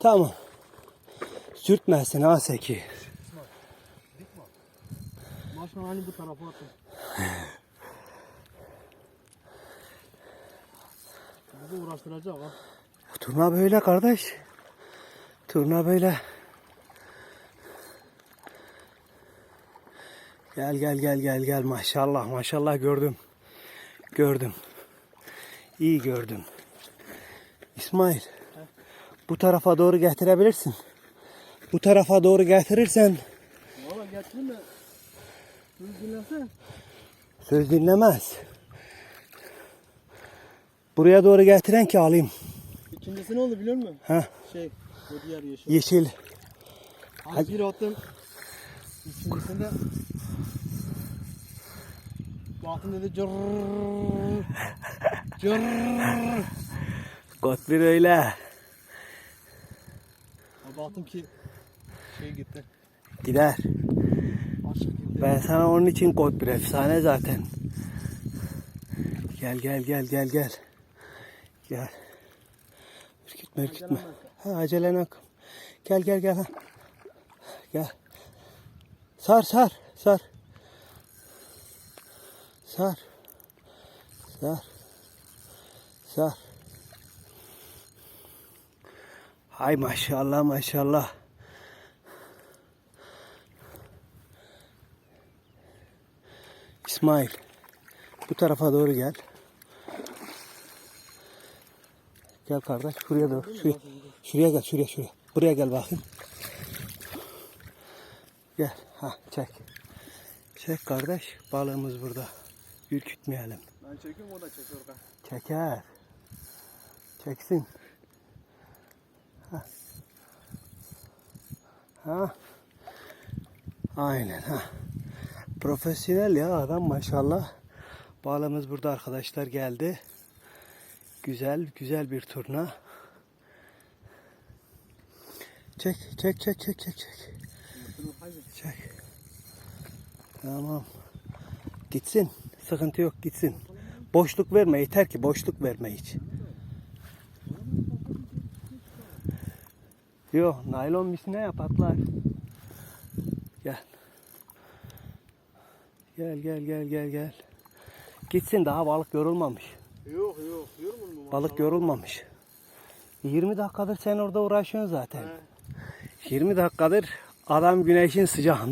Tamam. Sürtmesin ha seki. Başkan hani bu tarafa atın. Bizi uğraştıracak ha. Turna böyle kardeş. Turna böyle. Gel gel gel gel gel maşallah maşallah gördüm. Gördüm. İyi gördüm. İsmail. Bu tarafa doğru getirebilirsin. Bu tarafa doğru getirirsen Valla getirin de. Siz dinlese. söz dinlemez. Buraya doğru getiren ki alayım. İkincisi ne oldu biliyor musun? Ha, Şey, bu diğer yeşil. yeşil. Az bir attım. İkincisinde Baktım dedi cırrrr. Cırrrr. Kot bir öyle. Baktım ki şey gitti. Gider. Ben sana onun için kod bir efsane zaten. Gel gel gel gel gel. Gel. Ürkütme ürkütme. Ha acelen yok. Gel gel gel. Ha. Gel. Sar sar sar. Sar. Sar. Sar. Hay maşallah maşallah. İsmail. Bu tarafa doğru gel. Gel kardeş şuraya doğru. Şuraya, şuraya gel şuraya şuraya. Buraya gel bakayım. Gel. Ha çek. Çek kardeş. Balığımız burada. Ürkütmeyelim. Ben çekiyorum o da çekiyor. Çeker. Çeksin. Ha. Aynen ha. Profesyonel ya adam maşallah. Balımız burada arkadaşlar geldi. Güzel güzel bir turna. Çek çek çek çek çek çek. Çek. Tamam. Gitsin. Sıkıntı yok gitsin. Boşluk verme yeter ki boşluk verme hiç. Yo naylon misine yap atlar. Gel. Gel gel gel gel gel. Gitsin daha balık yorulmamış. Yok yok. Yorulmuyor mu? Balık yorulmamış. 20 dakikadır sen orada uğraşıyorsun zaten. 20 dakikadır adam güneşin sıcağında.